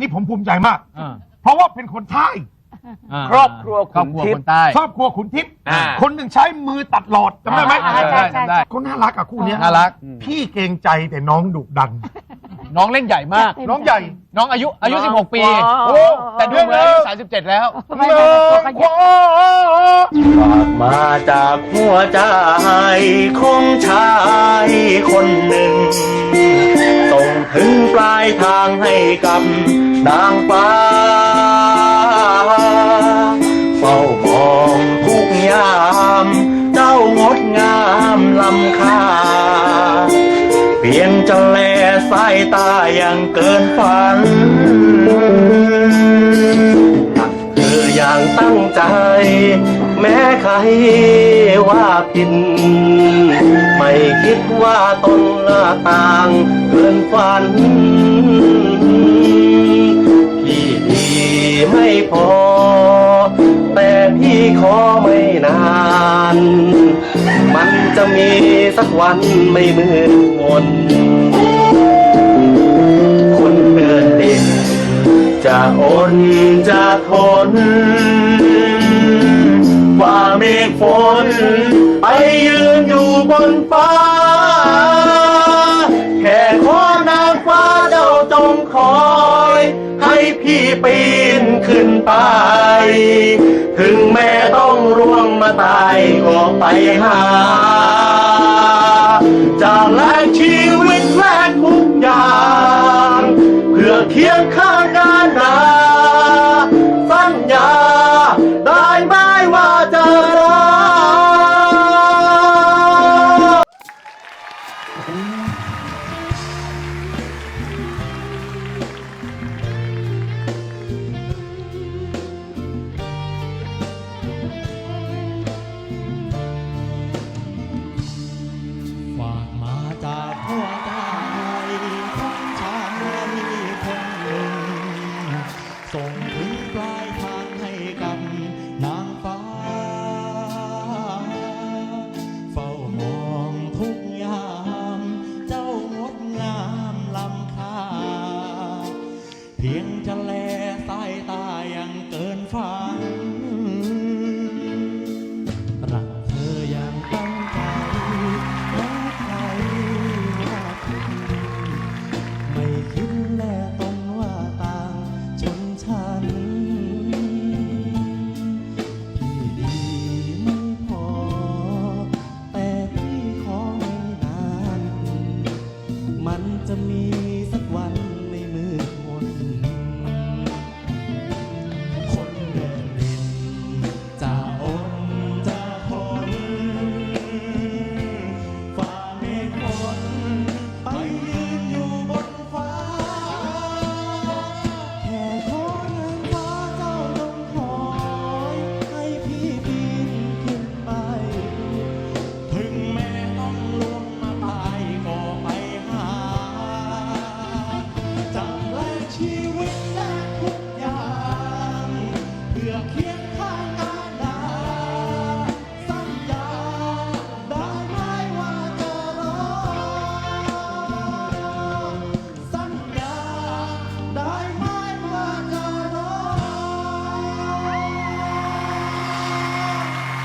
นี่ผมภูมิใจมาก อ่าเพราะว่าเป็นคนใต้าครอบครัวครอบครัวขุนทิพย์ คนใต้ ครอบครัวขุนทิพย์อ่า คนหนึ่งใช้มือตัดหลอดจำได้ไหมอ่าใช่ใช่ใช่ก็น่ารักอะคู่เนี้ยน่ารัก พี่เกรงใจแต่น้องดุดัน น้องเล่นใหญ่มาก น้องใหญ่ น้องอายุอายุ 16 ปีว้าวโอ้แต่ดูเหมือนอายุ37 แล้วไม่ไม่ไม่ตัวก็เยอะ ฝากมาจากหัวใจของชายคนหนึ่ง ส่งถึงปลายทางให้กับนางฟ้า เฝ้ามองทุกยาม เจ้างดงามลำค่า เพียงจะแล สายตายังเกินฝันรักเธออย่างตั้งใจ แม้ใครว่าผิดไม่คิดว่าตนหน้าต่างเกินฝันพี่ดีไม่พอ แต่พี่ขอไม่นานมันจะมีสักวันไม่มืดมนน น ไปยืนอยู่บนฟ้า แค่ขอนางฟ้าเจ้าจงคอย ให้พี่ปีนขึ้นไป ถึงแม้ต้องร่วงมาตายก็ไปหา จะแลกชีวิตแลกทุกอย่าง เพื่อเคียงข้าง ส่งถึงปลายทางให้กับนางฟ้า เฝ้ามองทุกยาม เจ้างดงามลำค่า เพียงจะแล